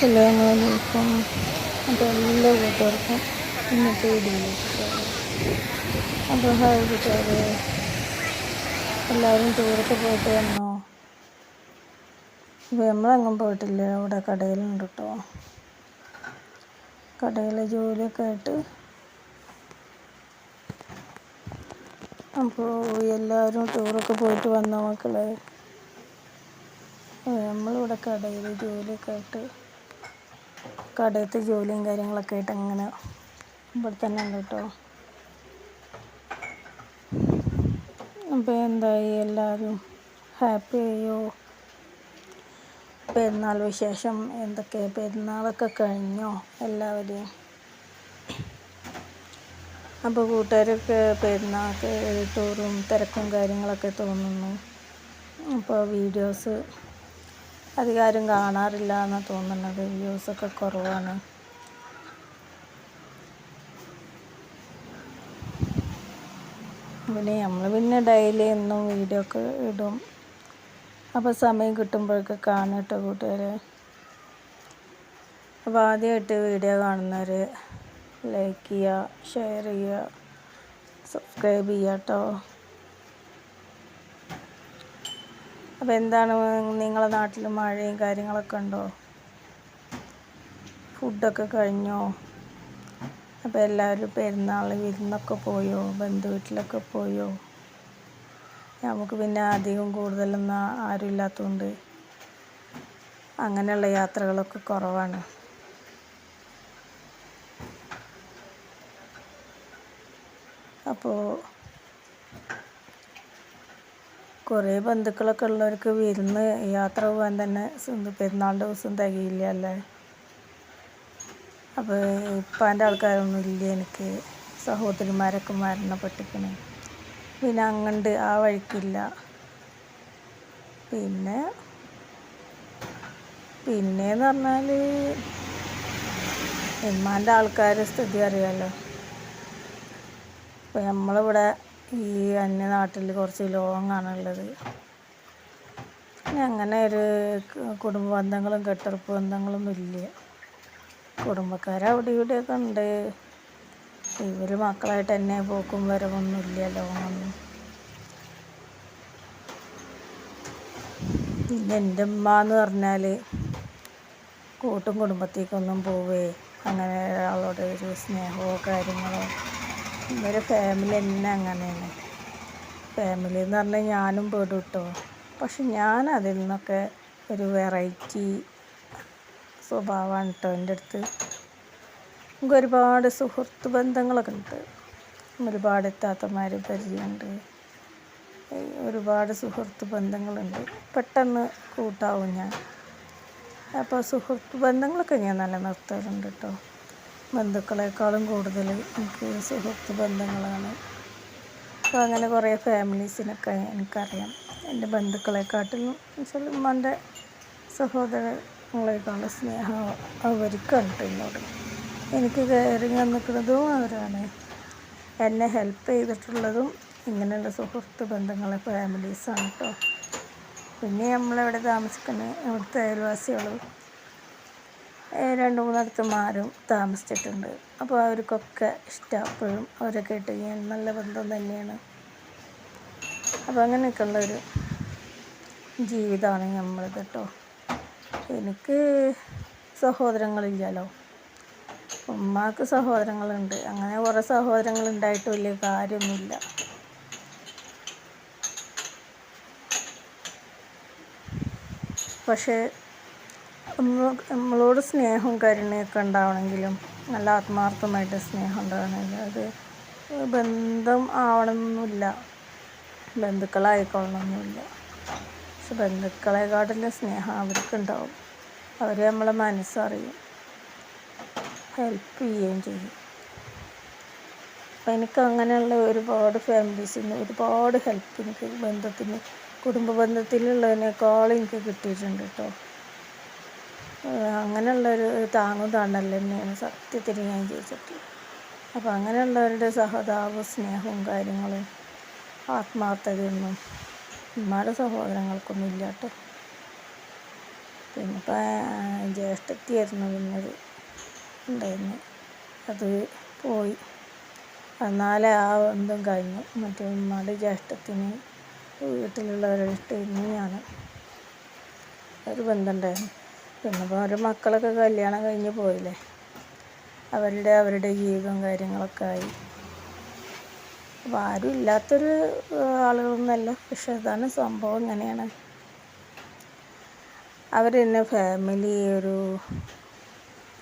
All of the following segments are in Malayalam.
അസ്സലാമലൈക്കും അപ്പോൾ എല്ലാ കൂട്ടുകാർക്കും ഇന്നത്തെ വീഡിയോ അപ്പോൾ ഹായ് കൂട്ടുകാരെ എല്ലാവരും ടൂറൊക്കെ പോയിട്ട് വന്നോ അപ്പോൾ നമ്മളെങ്ങും പോയിട്ടില്ല അവിടെ കടയിലുണ്ട് കേട്ടോ കടയിലെ ജോലിയൊക്കെ ആയിട്ട് അപ്പോൾ എല്ലാവരും ടൂറൊക്കെ പോയിട്ട് വന്നോ മക്കളെ നമ്മളിവിടെ കടയിൽ ജോലിയൊക്കെ ആയിട്ട് കടയത്തെ ജോലിയും കാര്യങ്ങളൊക്കെ ആയിട്ട് അങ്ങനെ ഇവിടെ തന്നെ ഉണ്ട് കേട്ടോ. അപ്പോൾ എന്തായി? എല്ലാവരും ഹാപ്പി ആയോ? പെരുന്നാൾ വിശേഷം എന്തൊക്കെ? പെരുന്നാളൊക്കെ കഴിഞ്ഞോ എല്ലാവരെയും? അപ്പോൾ കൂട്ടുകാരൊക്കെ പെരുന്നാൾക്ക് ടൂറും തിരക്കും കാര്യങ്ങളൊക്കെ തോന്നുന്നു. അപ്പോൾ വീഡിയോസ് അധികാരം കാണാറില്ല എന്നാണ് തോന്നുന്നത്. വ്യൂസൊക്കെ കുറവാണ്. പിന്നെ നമ്മൾ പിന്നെ ഡെയിലി എന്നും വീഡിയോ ഒക്കെ ഇടും. അപ്പോൾ സമയം കിട്ടുമ്പോഴൊക്കെ കാണട്ടോ കൂട്ടുകാരെ. അപ്പോൾ ആദ്യമായിട്ട് വീഡിയോ കാണുന്നവർ ലൈക്ക് ചെയ്യുക ഷെയർ ചെയ്യുക സബ്സ്ക്രൈബ് ചെയ്യുക കേട്ടോ അപ്പോൾ എന്താണ് നിങ്ങളുടെ നാട്ടിൽ മഴയും കാര്യങ്ങളൊക്കെ ഉണ്ടോ? ഫുഡൊക്കെ കഴിഞ്ഞോ? അപ്പോൾ എല്ലാവരും പെരുന്നാൾ വിരുന്നൊക്കെ പോയോ? ബന്ധു വീട്ടിലൊക്കെ പോയോ? നമുക്ക് പിന്നെ അധികം കൂടുതലൊന്നും ആരും ഇല്ലാത്തതുകൊണ്ട് അങ്ങനെയുള്ള യാത്രകളൊക്കെ കുറവാണ്. അപ്പോൾ കുറേ ബന്ധുക്കളൊക്കെ ഉള്ളവർക്ക് വിരുന്ന് യാത്ര പോകാൻ തന്നെ പെരുന്നാളിന്റെ ദിവസം തികയില്ല അല്ലേ? അപ്പോൾ ഇപ്പാന്റെ ആൾക്കാരൊന്നും ഇല്ല എനിക്ക്? സഹോദരിമാരൊക്കെ മരണപ്പെട്ടിക്കണേ പിന്നെ അങ്ങണ്ട് ആ വഴിക്കില്ല. പിന്നെ പിന്നെന്ന് പറഞ്ഞാൽ ഉമ്മാന്റെ ആൾക്കാരുടെ സ്ഥിതി അറിയാമല്ലോ അപ്പോൾ നമ്മളിവിടെ ഈ അന്യനാട്ടിൽ കുറച്ച് ലോങ്ങാണുള്ളത്. പിന്നെ അങ്ങനെ ഒരു കുടുംബ ബന്ധങ്ങളും കെട്ടുറപ്പ് ബന്ധങ്ങളും ഇല്ല കുടുംബക്കാർ അവിടെ ഇവിടെയൊക്കെ ഉണ്ട്. ഇവർ മക്കളായിട്ട് തന്നെ പോക്കും വരവൊന്നും ഇല്ല ലോങ്ങൊന്നും. പിന്നെ എന്റെ ഉമ്മ എന്ന് പറഞ്ഞാൽ കൂട്ടും കുടുംബത്തേക്കൊന്നും പോവേ. അങ്ങനെ ഒരാളോട് ഒരു സ്നേഹമോ കാര്യങ്ങളോ ഇവരെ ഫാമിലി തന്നെ അങ്ങനെയാണ്. ഫാമിലി എന്ന് പറഞ്ഞാൽ ഞാനും പെടും കേട്ടോ പക്ഷെ ഞാൻ അതിൽ നിന്നൊക്കെ ഒരു വെറൈറ്റി സ്വഭാവമാണ് കേട്ടോ എന്റെ അടുത്ത്. നമുക്ക് ഒരുപാട് സുഹൃത്ത് ബന്ധങ്ങളൊക്കെ ഉണ്ട്. ഒരുപാട് എത്താത്തമാർ പരിചയമുണ്ട്. ഒരുപാട് സുഹൃത്ത് ബന്ധങ്ങളുണ്ട്. പെട്ടെന്ന് കൂട്ടാവും ഞാൻ. അപ്പോൾ സുഹൃത്ത് ബന്ധങ്ങളൊക്കെ ഞാൻ നല്ല നിലനിർത്താറുണ്ട് കേട്ടോ ബന്ധുക്കളെക്കാളും കൂടുതൽ എനിക്ക് സുഹൃത്ത് ബന്ധങ്ങളാണ്. അപ്പോൾ അങ്ങനെ കുറേ ഫാമിലീസിനൊക്കെ എനിക്കറിയാം. എന്റെ ബന്ധുക്കളെക്കാട്ടിലും വെച്ചാൽ ഉമ്മന്റെ സഹോദരങ്ങളെക്കാളും സ്നേഹം അവർക്കുണ്ട് എന്നോട്. എനിക്ക് കയറിങ് നിൽക്കുന്നതും അവരാണ്. എന്നെ ഹെൽപ്പ് ചെയ്തിട്ടുള്ളതും ഇങ്ങനെയുള്ള സുഹൃത്ത് ബന്ധങ്ങളെ ഫാമിലീസാണ് കേട്ടോ. പിന്നെ നമ്മളെവിടെ താമസിക്കുന്നത് അവിടുത്തെ അയൽവാസികളും രണ്ട് മൂന്നിടത്ത് മാറും താമസിച്ചിട്ടുണ്ട്. അപ്പോൾ അവർക്കൊക്കെ ഇഷ്ടം അപ്പോഴും അവരൊക്കെ ഇട്ട് ഞാൻ നല്ല ബന്ധം തന്നെയാണ്. അപ്പോൾ അങ്ങനെയൊക്കെ ഒരു ജീവിതമാണ് നമ്മളത് കേട്ടോ. എനിക്ക് സഹോദരങ്ങളില്ലല്ലോ. ഉമ്മാക്ക് സഹോദരങ്ങളുണ്ട്. അങ്ങനെ കുറേ സഹോദരങ്ങൾ ഉണ്ടായിട്ട് വലിയ കാര്യമൊന്നുമില്ല. പക്ഷേ നമ്മളോട് സ്നേഹവും കരുണയൊക്കെ ഉണ്ടാവണമെങ്കിലും നല്ല ആത്മാർത്ഥമായിട്ട് സ്നേഹം ഉണ്ടാവണമെങ്കിൽ അത് ബന്ധം ആവണമെന്നൊന്നുമില്ല ബന്ധുക്കളായിക്കൊള്ളണമെന്നില്ല. പക്ഷെ ബന്ധുക്കളെക്കാട്ടിലും സ്നേഹം അവർക്കുണ്ടാവും. അവർ നമ്മളെ മനസ്സറിയും. ഹെൽപ്പ് ചെയ്യുകയും ചെയ്യും. അപ്പം എനിക്ക് അങ്ങനെയുള്ള ഒരുപാട് ഫാമിലീസിൽ നിന്ന് ഒരുപാട് ഹെൽപ്പ് എനിക്ക് ബന്ധത്തിന് കുടുംബ ബന്ധത്തിലുള്ളതിനേക്കാളും എനിക്ക് കിട്ടിയിട്ടുണ്ട് കേട്ടോ. അങ്ങനെയുള്ളൊരു താങ്ങും തണൽ തന്നെയാണ് സത്യത്തിൽ ഞാൻ ചോദിച്ചിട്ടുള്ളത് അപ്പോൾ അങ്ങനെയുള്ളവരുടെ സഹതാപ സ്നേഹവും കാര്യങ്ങളും ആത്മാർത്ഥതയൊന്നും ഉമ്മയുടെ സഹോദരങ്ങൾക്കൊന്നും ഇല്ല കേട്ടോ പിന്നെ ഇപ്പം ജ്യേഷ്ഠത്തിയായിരുന്നു പിന്നത് ഉണ്ടായിരുന്നു. അത് പോയി. എന്നാലേ ആ ബന്ധം കഴിഞ്ഞു. മറ്റേ ഉമ്മയുടെ ജ്യേഷ്ഠത്തിന് വീട്ടിലുള്ളവരായിട്ടായിരുന്നു ഞാൻ ഒരു ബന്ധം ഉണ്ടായിരുന്നു. പിന്നെ ഇപ്പോൾ അവരുടെ മക്കളൊക്കെ കല്യാണം കഴിഞ്ഞ് പോയില്ലേ? അവരുടെ അവരുടെ ജീവിതവും കാര്യങ്ങളൊക്കെ ആയി. അപ്പോൾ ആരും ഇല്ലാത്തൊരു ആളുകളൊന്നുമല്ല. പക്ഷെ അതാണ് സംഭവം ഇങ്ങനെയാണ്. അവർ തന്നെ ഫാമിലി ഒരു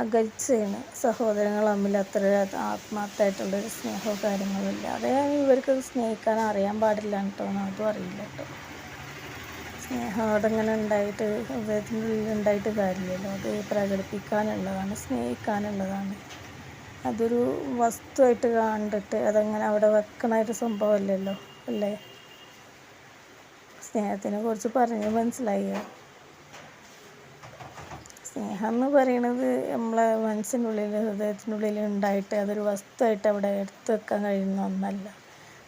അകൽച്ചയാണ്. സഹോദരങ്ങൾ തമ്മിൽ അത്ര ആത്മാർത്ഥമായിട്ടുള്ളൊരു സ്നേഹമോ കാര്യങ്ങളോ ഇല്ല. അതേ ഇവർക്ക് സ്നേഹിക്കാൻ അറിയാൻ പാടില്ല കേട്ടോ അതും അറിയില്ല കേട്ടോ. ഇങ്ങനെ ഉണ്ടായിട്ട് ഹൃദയത്തിന്റെ ഉള്ളിൽ ഉണ്ടായിട്ട് കാര്യമില്ലല്ലോ അത് പ്രകടിപ്പിക്കാനുള്ളതാണ് സ്നേഹിക്കാനുള്ളതാണ്. അതൊരു വസ്തുവായിട്ട് കണ്ടിട്ട് അതങ്ങനെ അവിടെ വെക്കണ ഒരു സംഭവമല്ലല്ലോ അല്ലേ? സ്നേഹത്തിനെ കുറിച്ച് പറഞ്ഞ് മനസ്സിലായോ? സ്നേഹം എന്ന് പറയുന്നത് നമ്മളെ ഹൃദയത്തിന്റെ ഉള്ളിൽ ഉണ്ടായിട്ട് അതൊരു വസ്തുവായിട്ട് അവിടെ എടുത്തു വെക്കാൻ കഴിയുന്ന ഒന്നല്ല.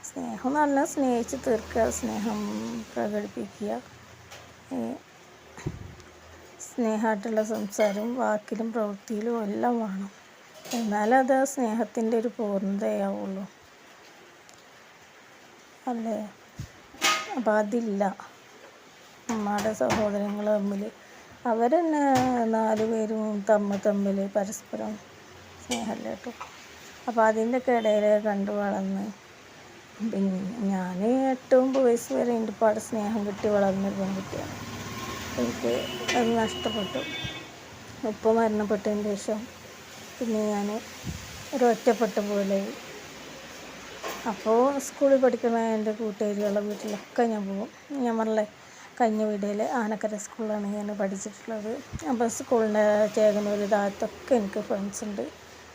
സ്നേഹം പറഞ്ഞാൽ സ്നേഹിച്ച് തീർക്കുക സ്നേഹം പ്രകടിപ്പിക്കുക. സ്നേഹമായിട്ടുള്ള സംസാരവും വാക്കിലും പ്രവൃത്തിയിലും എല്ലാം വേണം. എന്നാലത് സ്നേഹത്തിന്റെ ഒരു പൂർണതയാവുള്ളൂ. അല്ലേ? അപ്പം അതില്ല. അമ്മയുടെ സഹോദരങ്ങൾ തമ്മിൽ അവർ തന്നെ നാല് പേരും തമ്മ തമ്മിൽ പരസ്പരം സ്നേഹമല്ലേട്ടോ അപ്പം അപ്പോൾ അതിന്റെയൊക്കെ ഇടയിൽ കണ്ടു വളർന്ന് ഞാൻ എട്ട് ഒമ്പത് വയസ്സ് വരെ എന്റെ പാട് സ്നേഹം കിട്ടി വളർന്നൊരു പെൺകുട്ടിയാണ്. എനിക്ക് അത് നഷ്ടപ്പെട്ടു. ഉപ്പ മരണപ്പെട്ടതിന് ശേഷം പിന്നെ ഞാൻ ഒരു ഒറ്റപ്പെട്ട പോലെ അപ്പോൾ സ്കൂളിൽ പഠിക്കുന്ന എന്റെ കൂട്ടുകാരികളുടെ വീട്ടിലൊക്കെ ഞാൻ പോകും ഞാൻ പറഞ്ഞില്ലേ കഴിഞ്ഞ ആനക്കര സ്കൂളിലാണ് ഞാൻ പഠിച്ചിട്ടുള്ളത്. അപ്പോൾ സ്കൂളിന്റെ ചേകനൂർ താഴത്തൊക്കെ എനിക്ക് ഫ്രണ്ട്സ് ഉണ്ട്.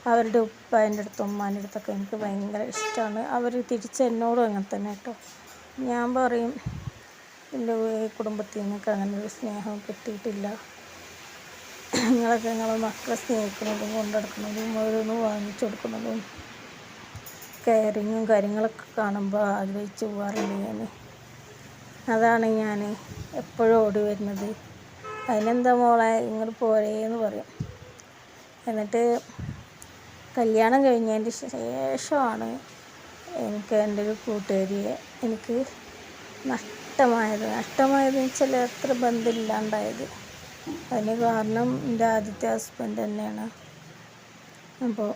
അവരുടെ ഉപ്പാന്റെ അടുത്തും ഉമ്മാന്റെ അടുത്തൊക്കെ എനിക്ക് ഭയങ്കര ഇഷ്ടമാണ്. അവർ തിരിച്ച് എന്നോടും അങ്ങനെ തന്നെ കേട്ടോ. ഞാൻ പറയും എന്റെ കുടുംബത്തിൽ നിന്നൊക്കെ അങ്ങനെ ഒരു സ്നേഹം കിട്ടിയിട്ടില്ല. നിങ്ങളൊക്കെ നിങ്ങളെ മക്കളെ സ്നേഹിക്കുന്നതും കൊണ്ടെടുക്കുന്നതും ഓരോന്ന് വാങ്ങിച്ചു കൊടുക്കുന്നതും കെയറിങ്ങും കാര്യങ്ങളൊക്കെ കാണുമ്പോൾ ആഗ്രഹിച്ച് പോകാറുണ്ട് ഞാൻ അതാണ് ഞാൻ എപ്പോഴും ഓടി വരുന്നത്. അതിനെന്താ മോളെ ഇങ്ങോട്ട് പോരേ എന്ന് പറയും. എന്നിട്ട് കല്യാണം കഴിഞ്ഞതിന്റെ ശേഷമാണ് എനിക്ക് എന്റെ ഒരു കൂട്ടുകാരിയെ എനിക്ക് നഷ്ടമായത്. നഷ്ടമായതെന്ന് വെച്ചാൽ അത്ര ബന്ധമില്ലാണ്ടായത്. അതിന് കാരണം എന്റെ ആദ്യത്തെ ഹസ്ബൻഡ് തന്നെയാണ്. അപ്പോൾ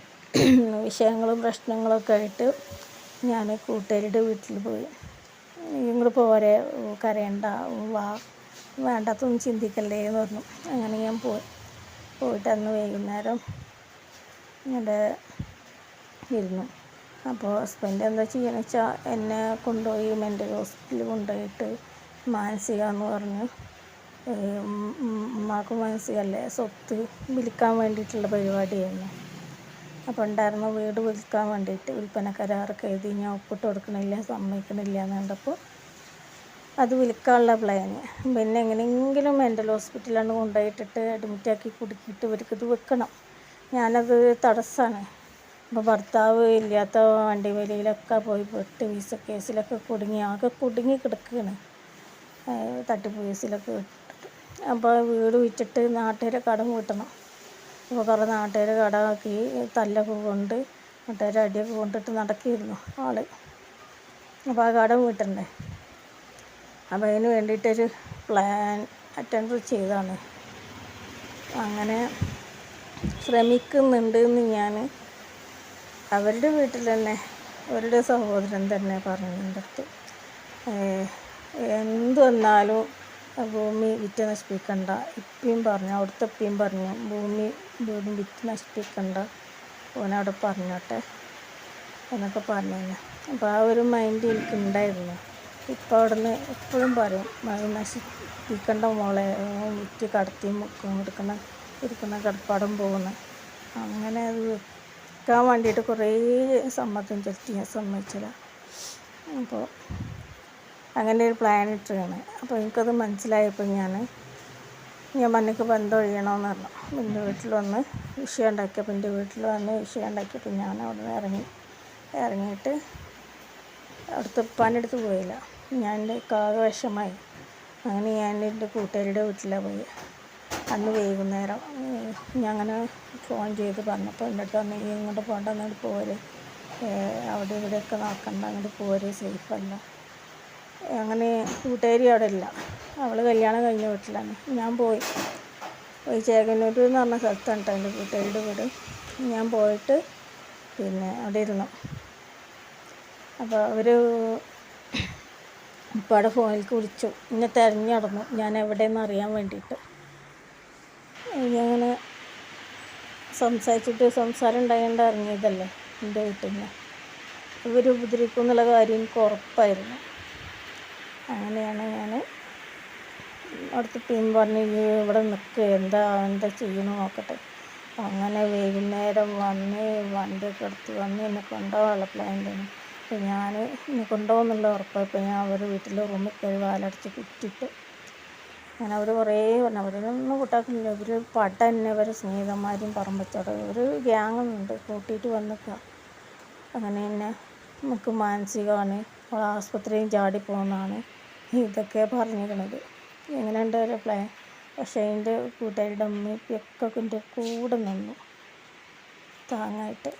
വിഷയങ്ങളും പ്രശ്നങ്ങളൊക്കെ ആയിട്ട് ഞാൻ കൂട്ടുകാരിയുടെ വീട്ടിൽ പോയി. നിങ്ങൾ പോരെ കരയണ്ട വാ വേണ്ടാത്തൊന്നും ചിന്തിക്കല്ലേ എന്ന് പറഞ്ഞു. അങ്ങനെ ഞാൻ പോയി. പോയിട്ട് അന്ന് വൈകുന്നേരം ഇവിടെ ഇരുന്നു. അപ്പോൾ ഹസ്ബൻഡ് എന്താ ചെയ്യണമെന്ന് വെച്ചാൽ എന്നെ കൊണ്ടുപോയി മെന്റൽ ഹോസ്പിറ്റലിൽ കൊണ്ടുപോയിട്ട് മാനസിക എന്ന് പറഞ്ഞു ഉമ്മാക്ക് മാനസികമല്ലേ സ്വത്ത് വിൽക്കാൻ വേണ്ടിയിട്ടുള്ള പരിപാടിയായിരുന്നു. അപ്പോൾ ഉണ്ടായിരുന്ന വീട് വിൽക്കാൻ വേണ്ടിയിട്ട് വിൽപ്പന കരാറൊക്കെ എഴുതി ഞാൻ ഒപ്പിട്ട് കൊടുക്കണില്ല സമ്മതിക്കണില്ല എന്ന് കണ്ടപ്പോൾ അത് വിൽക്കാനുള്ള പ്ലാന് പിന്നെ എങ്ങനെയെങ്കിലും മെന്റൽ ഹോസ്പിറ്റലാണ് കൊണ്ടുപോയിട്ടിട്ട് അഡ്മിറ്റാക്കി കുടുക്കിയിട്ട് ഇവർക്കിത് വെക്കണം. ഞാനത് തടസ്സമാണ് അപ്പോൾ ഭർത്താവ് ഇല്ലാത്ത വണ്ടി വലിയിലൊക്കെ പോയി പെട്ട് വീസ കേസിലൊക്കെ കുടുങ്ങി ആകെ കുടുങ്ങി കിടക്കുകയാണ് തട്ടിപ്പ് കേസിലൊക്കെ അപ്പോൾ വീട് വിറ്റിട്ട് നാട്ടുകാരെ കടം വീട്ടണം. അപ്പോൾ കുറേ നാട്ടുകാർ കടമാക്കി തല്ലൊക്കെ കൊണ്ട് നാട്ടുകാരെ അടിയൊക്കെ കൊണ്ടിട്ട് നടക്കിയിരുന്നു ആൾ. അപ്പോൾ ആ കടം വീട്ടണ്ടേ? അപ്പോൾ അതിന് വേണ്ടിയിട്ടൊരു പ്ലാൻ അറ്റൻഡ് ചെയ്താണ് അങ്ങനെ ശ്രമിക്കുന്നുണ്ട് എന്ന് ഞാൻ അവരുടെ വീട്ടിൽ തന്നെ അവരുടെ സഹോദരൻ തന്നെ പറഞ്ഞു എന്റെ അടുത്ത് എന്ത് വന്നാലും ഭൂമി വിറ്റ് നശിപ്പിക്കണ്ട. ഇപ്പിയും പറഞ്ഞു അവിടുത്തെ ഇപ്പിയും പറഞ്ഞു ഭൂമി വീടും വിറ്റ് നശിപ്പിക്കണ്ട. ഓനവിടെ പറഞ്ഞോട്ടെ എന്നൊക്കെ പറഞ്ഞു അപ്പോൾ ആ ഒരു മൈൻഡ് എനിക്ക് ഉണ്ടായിരുന്നു. ഇപ്പോൾ അവിടെ നിന്ന് എപ്പോഴും പറയും നശിപ്പിക്കണ്ട മോളെ വിറ്റ് കടത്തി കൊടുക്കണം ഇരിക്കുന്ന കിടപ്പാടം പോകുന്നു. അങ്ങനെ അത് വെക്കാൻ വേണ്ടിയിട്ട് കുറേ സമ്മതം ചെലുത്തി ഞാൻ സമ്മതിച്ചില്ല. അപ്പോൾ അങ്ങനെ ഒരു പ്ലാൻ ഇട്ടാണ് അപ്പോൾ എനിക്കത് മനസ്സിലായപ്പോൾ ഞാൻ ഞാൻ മണ്ണിക്ക് ബന്ധം ഒഴിയണമെന്ന് പറഞ്ഞു. എന്റെ വീട്ടിൽ വന്ന് വിഷയം ഉണ്ടാക്കിയപ്പോൾ എന്റെ വീട്ടിൽ വന്ന് വിഷയം ഉണ്ടാക്കിയപ്പോൾ ഞാൻ അവിടെ നിന്ന് ഇറങ്ങി. ഇറങ്ങിയിട്ട് അവിടുത്തെ ഉപ്പാന്റെ അടുത്ത് പോയില്ല. ഞാൻ എന്റെ കാക വിഷമായി. അങ്ങനെ ഞാൻ എന്റെ കൂട്ടുകാരിയുടെ വീട്ടിലാണ് പോയി. അന്ന് വൈകുന്നേരം അങ്ങനെ ഫോൺ ചെയ്ത് പറഞ്ഞപ്പോൾ എന്നിട്ട് പറഞ്ഞു "നീ ഇങ്ങോട്ട് പോകണ്ട അങ്ങോട്ട് പോര്. അവിടെ ഇവിടെയൊക്കെ നോക്കണ്ട അങ്ങോട്ട് പോര് സേഫല്ല അങ്ങനെ കൂട്ടുകാരി അവിടെ ഇല്ല. അവൾ കല്യാണം കഴിഞ്ഞ വീട്ടിലാണ്. ഞാൻ പോയി. പോയി ചേകന്നൂർ എന്ന് പറഞ്ഞ സ്ഥലത്താണ് കേട്ടോ എന്റെ കൂട്ടുകാരിയുടെ വീട്. ഞാൻ പോയിട്ട് പിന്നെ അവിടെ ഇരുന്നു. അപ്പോൾ അവർ ഉപ്പാടെ ഫോണിലേക്ക് വിളിച്ചു. എന്നെ തിരഞ്ഞു നടന്നു. ഞാൻ എവിടെയെന്ന് അറിയാൻ വേണ്ടിയിട്ട്. ഞാനങ്ങനെ സംസാരിച്ചിട്ട് സംസാരം ഉണ്ടായതുകൊണ്ട് ഇറങ്ങിയതല്ലേ എന്റെ വീട്ടിൽ നിന്ന്. ഇവർ ഉപദ്രവിക്കും എന്നുള്ള കാര്യം എനിക്ക് ഉറപ്പായിരുന്നു. അങ്ങനെയാണ് ഞാൻ അടുത്ത് ടീം പറഞ്ഞ് "ഇയ്യ് ഇവിടെ നിൽക്കുക എന്താ എന്താ ചെയ്യണം നോക്കട്ടെ. അങ്ങനെ വൈകുന്നേരം വന്ന് വണ്ടിയൊക്കെ എടുത്ത് വന്ന് എന്നെ കൊണ്ടുപോകാനുള്ള തന്നെ അപ്പം ഞാൻ എന്നെ കൊണ്ടുപോകുന്നുള്ള ഉറപ്പായപ്പോൾ ഞാൻ അവരുടെ വീട്ടിൽ റൂമിൽ കയറി വാലടച്ച് കുറ്റിട്ട് അങ്ങനെ അവർ കുറേ പറഞ്ഞു. അവരൊന്നും കൂട്ടാക്കുന്നില്ല ഇവർ പട തന്നെ ഇവരെ സ്നേഹിതന്മാരും പറമ്പത്തോടെ. ഒരു ഗ്യാങ്ങുണ്ട് കൂട്ടിയിട്ട് വന്നിക്കുക അങ്ങനെ തന്നെ നമുക്ക് മാനസികമാണ് ആസ്പത്രിയും ചാടി പോകുന്നതാണ്. ഇതൊക്കെ പറഞ്ഞിരിക്കണത്. എങ്ങനെയുണ്ട് ഒരു പ്ലാൻ പക്ഷേ എന്റെ കൂട്ടുകാരുടെ അമ്മയൊക്കെ എന്റെ കൂടെ നിന്നു. താങ്ങായിട്ട്.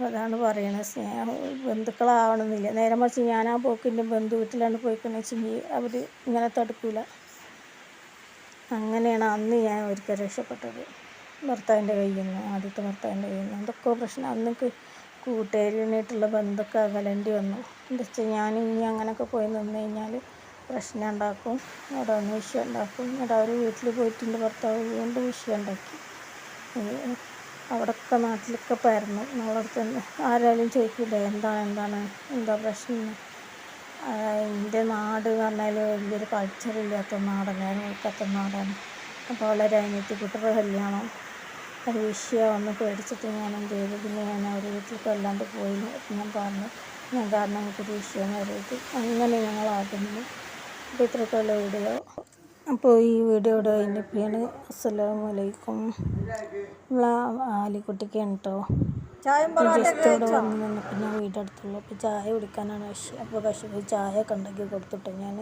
അതാണ് പറയണത് സ്നേഹം. ബന്ധുക്കളാവണമെന്നില്ല നേരെ മറിച്ച് ഞാൻ ആ പോക്കിന്റെ ബന്ധു വീട്ടിലാണ് പോയിക്കണെന്ന് വെച്ചെങ്കിൽ അവർ ഇങ്ങനെ തടുക്കൂല. അങ്ങനെയാണ് അന്ന് ഞാൻ ഒരിക്കൽ രക്ഷപ്പെട്ടത്. ഭർത്താവിന്റെ കയ്യിൽ നിന്ന് ആദ്യത്തെ ഭർത്താവിന്റെ കയ്യിൽ നിന്ന്. എന്തൊക്കെ പ്രശ്നം. അന്നൊക്കെ കൂട്ടുകാരിനായിട്ടുള്ള ബന്ധമൊക്കെ അകലേണ്ടി വന്നു. എന്താ വെച്ചാൽ ഞാൻ ഇനി അങ്ങനെയൊക്കെ പോയി നിന്ന് കഴിഞ്ഞാൽ പ്രശ്നം ഉണ്ടാക്കും. അവിടെ വന്ന് വിഷയം ഉണ്ടാക്കും. എന്നിട്ട് അവർ വീട്ടിൽ പോയിട്ടുണ്ട് ഭർത്താവ്. വീണ്ടും വിഷയം ഉണ്ടാക്കി. അവിടെയൊക്കെ നാട്ടിലൊക്കെ പരന്നു നമ്മളടുത്ത് തന്നെ ആരായാലും ചോദിക്കില്ലേ എന്താണ് എന്താണ് എന്താ പ്രശ്നം എന്ന്. എന്റെ നാട് എന്ന് പറഞ്ഞാൽ വലിയൊരു കൾച്ചറില്ലാത്ത നാടാണ് നേരം വെക്കാത്ത നാടാണ്. അപ്പോൾ വളരെ അനിയത്തി കുട്ടിയുടെ കല്യാണം ഒരു വിഷയമാണെന്ന് പേടിച്ചിട്ട് ഞാൻ എന്ത് ചെയ്തു. പിന്നെ ഞാൻ അവരുടെ വീട്ടിലേക്ക് കൊല്ലാണ്ട് പോയി ഞാൻ പറഞ്ഞു. ഞാൻ കാരണം എനിക്കൊരു വിഷയം വരരുത് അങ്ങനെ ഞങ്ങൾ ആദ്യം അപ്പോൾ ഇത്രയൊക്കെയുള്ള വീഡിയോ. അപ്പോൾ ഈ വീഡിയോയുടെ കഴിഞ്ഞപ്പോഴാണ് അസ്സലാമു അലൈക്കും. നമ്മളെ ആലിക്കുട്ടിക്കാണ് കേട്ടോ ജസ്റ്റോടെ വന്ന് നിന്നപ്പോൾ ഞാൻ വീടെടുത്തുള്ളൂ. അപ്പോൾ ചായ കുടിക്കാനാണ് വിഷയം. അപ്പോൾ കശുപ്പ് ചായ ഒക്കെ ഉണ്ടാക്കി കൊടുത്തിട്ട് ഞാൻ